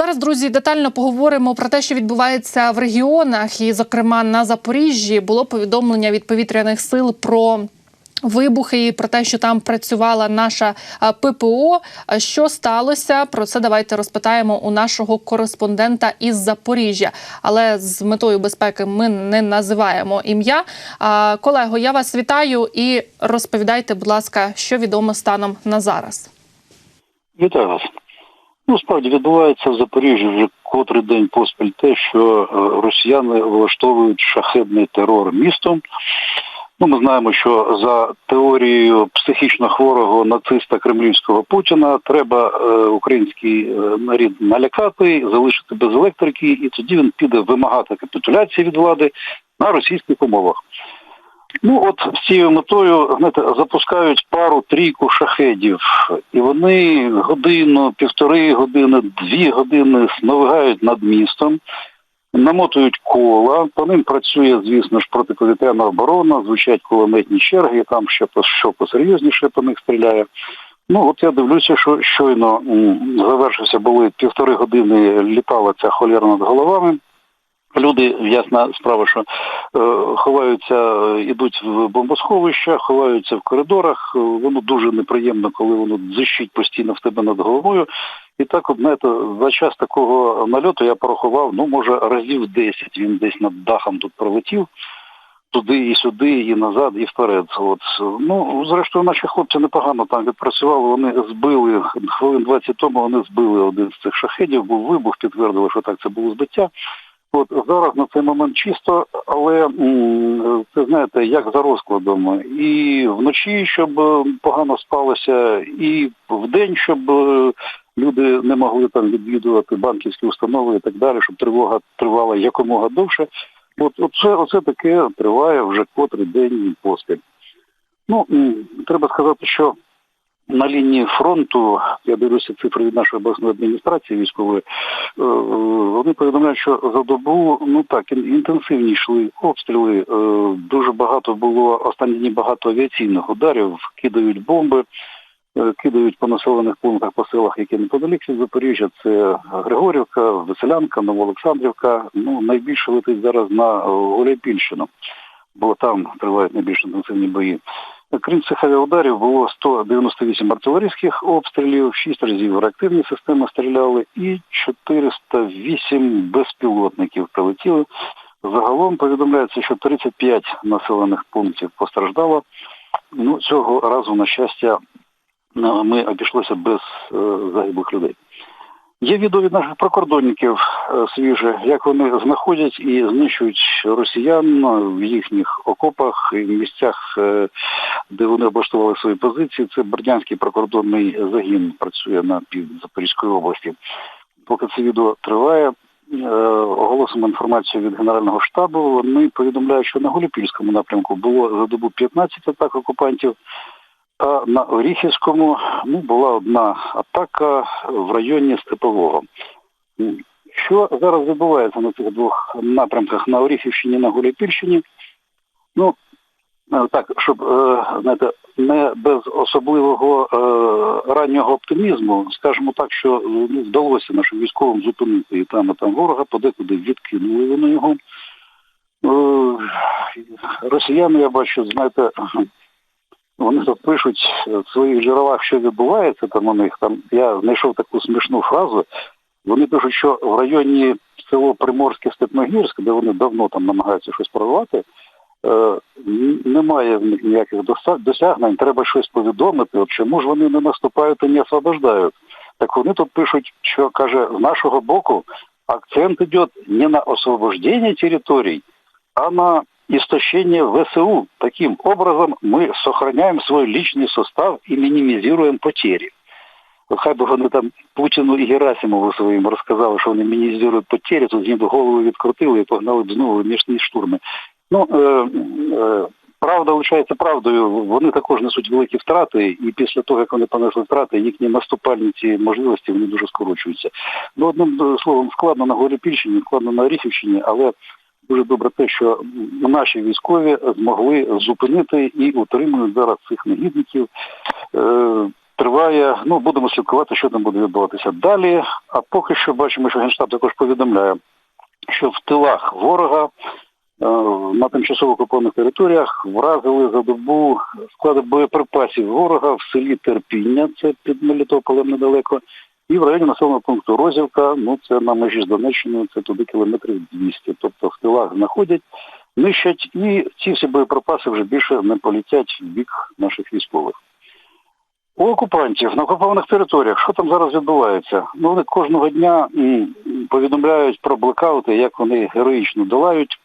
Зараз, друзі, детально поговоримо про те, що відбувається в регіонах, і, зокрема, на Запоріжжі було повідомлення від повітряних сил про. Вибухи і про те, що там працювала наша ППО. Що сталося? Про це давайте розпитаємо у нашого кореспондента із Запоріжжя. Але з метою безпеки ми не називаємо ім'я. Колего, я вас вітаю і розповідайте, будь ласка, що відомо станом на зараз. Вітаю вас. Ну, справді відбувається в Запоріжжі вже котрий день поспіль те, що е, росіяни влаштовують шахедний терор містом. Ну, ми знаємо, що за теорією психічно хворого нациста кремлівського Путіна треба е, український е, нарід налякати, залишити без електрики, і тоді він піде вимагати капітуляції від влади на російських умовах. Ну от з цією метою знаєте, запускають пару трійку шахедів, і вони годину, півтори години, дві години навигають над містом, намотують кола. По ним працює, звісно ж, протиповітряна оборона, звучать кулеметні черги, там ще що посерйозніше по них стріляє. Ну от я дивлюся, що щойно завершився, були півтори години літала ця холєра над головами. Люди, ясна справа, що е, ховаються, ідуть в бомбосховища, ховаються в коридорах. Е, Воно дуже неприємно, коли воно дзищить постійно в тебе над головою. І так, знаєте, за час такого нальоту я порахував, ну, може, разів 10 він десь над дахом тут пролетів. Туди і сюди, і назад, і вперед. От ну зрештою, наші хлопці непогано там відпрацювали. Вони збили хвилин 20 тому. Вони збили один з цих шахедів. Був вибух, підтвердили, що так це було збиття. От зараз на цей момент чисто, але це знаєте, як за розкладом. І вночі, щоб е, погано спалося, і вдень, щоб е, люди не могли там відвідувати банківські установи і так далі, щоб тривога тривала якомога довше. От оце, оце таке триває вже котрий день поспіль. Ну, треба сказати, що на лінії фронту, я дивлюся цифри від нашої обласної адміністрації військової, е, вони повідомляють, що за добу ну так інтенсивні йшли обстріли. е, Дуже багато було останні дні багато авіаційних ударів, кидають бомби, е, кидають по населених пунктах по селах, які неподалік від Запоріжжя. Це Григорівка, Веселянка, Новоолександрівка. Ну найбільше летить зараз на Гуляйпільщину, бо там тривають найбільш інтенсивні бої. Крім цих авіаударів було 198 артилерійських обстрілів, 6 разів реактивні системи стріляли і 408 безпілотників прилетіли. Загалом повідомляється, що 35 населених пунктів постраждало. Ну, цього разу, на щастя, ми обійшлося без е, загиблих людей. Є відео від наших прикордонників е, свіже, як вони знаходять і знищують росіян в їхніх окопах і місцях, е, де вони облаштували свої позиції. Це Бердянський прикордонний загін працює на півдні Запорізької області. Поки це відео триває, е, оголосимо інформацію від Генерального штабу. Вони повідомляють, що на Голіпільському напрямку було за добу 15 атак окупантів. А на Оріхівському ну, була одна атака в районі Степового. Що зараз відбувається на цих двох напрямках на Оріхівщині на Гуляйпільщині? Ну, е, так, щоб е, знаєте, не без особливого е, раннього оптимізму, скажімо так, що ну, вдалося нашим військовим зупинити і там, і там ворога, подекуди відкинули вони його. Росіяни, я бачу, знаєте, вони тут пишуть в своїх джерелах, що відбувається там у них. Там я знайшов таку смішну фразу. Вони пишуть, що в районі село Приморське Степногірськ, де вони давно там намагаються щось прорвати, е, немає в них ніяких досягнень. Треба щось повідомити. От чому ж вони не наступають і не освобождають? Так вони тут пишуть, що каже, з нашого боку акцент йде не на освобождення територій, а на истощение ВСУ. Таким образом мы сохраняем свой личный состав и минимизируем потери. Хай би вони там Путіну і Герасимову своїм розказали, що вони мінімізують потері, тут ніби голову відкрутили і погнали б знову мішні штурми. Ну, е, е, правда лишається правдою, вони також несуть великі втрати, і після того, як вони понесли втрати, їхні наступальні ці можливості вони дуже скорочуються. Ну, одним е, словом, складно на Горіпільщині, складно на Оріхівщині, але дуже добре те, що наші військові змогли зупинити і утримують зараз цих негідників. Е, триває. Ну, будемо слідкувати, що там буде відбуватися далі. А поки що бачимо, що Генштаб також повідомляє, що в тилах ворога е, на тимчасово окупованих територіях вразили за добу склади боєприпасів ворога в селі Терпіння, це під Мелітополем недалеко, і в районі населеного пункту Розівка, ну це на межі з Донеччиною, це туди кілометрів 200. Тобто в тилах знаходять, нищать, і ці всі боєприпаси вже більше не полетять в бік наших військових. У окупантів на окупованих територіях, що там зараз відбувається? Ну вони кожного дня повідомляють про блекаути, як вони героїчно долають.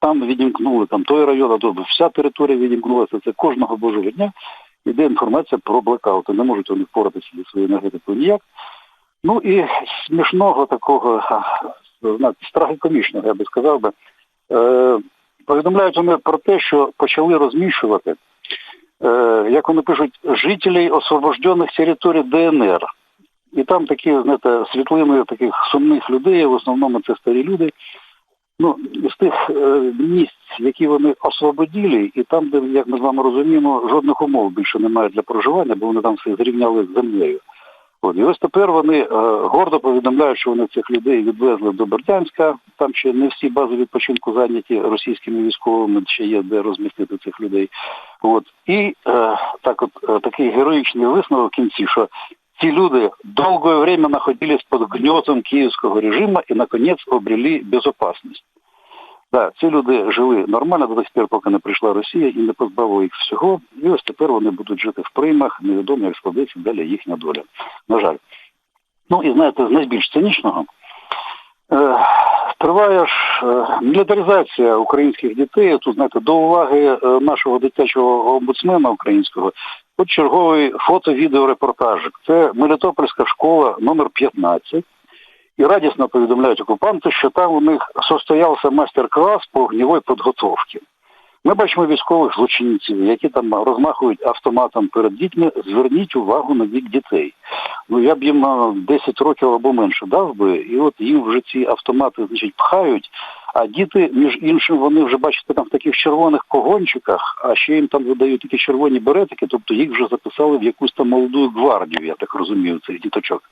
Там відімкнули там той район, а то вся територія відімкнулася. Це кожного божого дня йде інформація про блекаути. Не можуть вони впоратися зі своєю енергетикою ніяк. Ну і смішного такого, страхікомічного, я би сказав би, е, повідомляють вони про те, що почали розміщувати е, як вони пишуть, жителей освобождених територій ДНР. І там такі, знаєте, світлини таких сумних людей, в основному це старі люди. Ну, з тих е, місць, які вони освободили, і там, де, як ми з вами розуміємо, жодних умов більше немає для проживання, бо вони там все зрівняли з землею. От, і ось тепер вони е, гордо повідомляють, що вони цих людей відвезли до Бердянська. Там ще не всі бази відпочинку зайняті російськими військовими, ще є де розмістити цих людей. От і е, так, от е, такий героїчний висновок в кінці, що ці люди довгое время находились під гнетом київського режиму і наконець обрели безопасність. Да, ці люди жили нормально до тих пір, поки не прийшла Росія і не позбавила їх всього. І ось тепер вони будуть жити в приймах, невідомо, як складеться далі їхня доля. На жаль. Ну і знаєте, з найбільш цинічного. Е, Триває ж е, мілітаризація українських дітей. Тут, знаєте, до уваги е, нашого дитячого омбудсмена українського. От черговий фото-відеорепортажик. Це Мелітопольська школа номер 15. І радісно повідомляють окупанти, що там у них состоявся майстер-клас по огнівій підготовці. Ми бачимо військових злочинців, які там розмахують автоматом перед дітьми. Зверніть увагу на вік дітей. Ну я б їм е, 10 років або менше дав би, і от їм вже ці автомати значить, пхають. А діти, між іншим, вони вже бачите там в таких червоних погончиках, а ще їм там видають такі червоні беретики, тобто їх вже записали в якусь там молоду гвардію, я так розумію, цих діточок.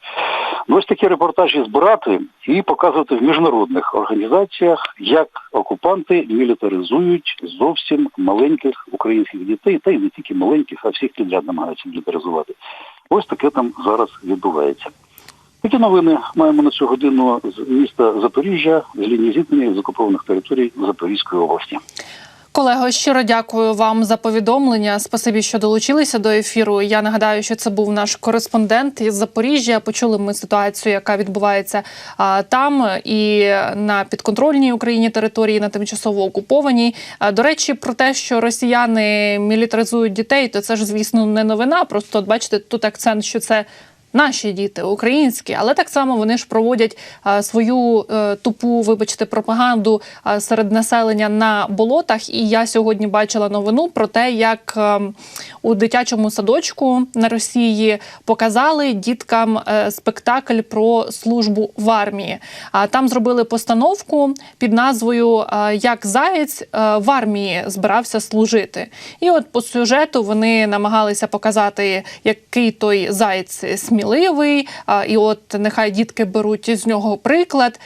Ну, ось такі репортажі збирати і показувати в міжнародних організаціях, як окупанти мілітаризують зовсім маленьких українських дітей, та й не тільки маленьких, а всіх підряд намагаються мілітаризувати. Ось таке там зараз відбувається. Такі новини маємо на цю годину з міста Запоріжжя, з лінії зіткнення з окупованих територій Запорізької області. Колего, щиро дякую вам за повідомлення. Спасибі, що долучилися до ефіру. Я нагадаю, що це був наш кореспондент із Запоріжжя. Почули ми ситуацію, яка відбувається а, там і на підконтрольній Україні території, на тимчасово окупованій. А, до речі, про те, що росіяни мілітаризують дітей, то це ж звісно не новина. Просто бачите, тут акцент, що це. Наші діти українські, але так само вони ж проводять а, свою е, тупу, вибачте, пропаганду а, серед населення на болотах. І я сьогодні бачила новину про те, як е, у дитячому садочку на Росії показали діткам е, спектакль про службу в армії. А там зробили постановку під назвою Як заєць в армії збирався служити. І от по сюжету вони намагалися показати, який той заєць сміливий. І от нехай дітки беруть з нього приклад.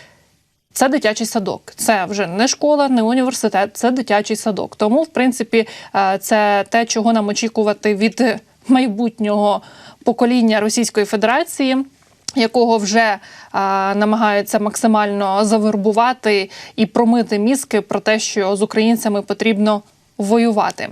Це дитячий садок. Це вже не школа, не університет, це дитячий садок. Тому, в принципі, це те, чого нам очікувати від майбутнього покоління Російської Федерації. Якого вже намагаються максимально завербувати і промити мізки про те, що з українцями потрібно воювати.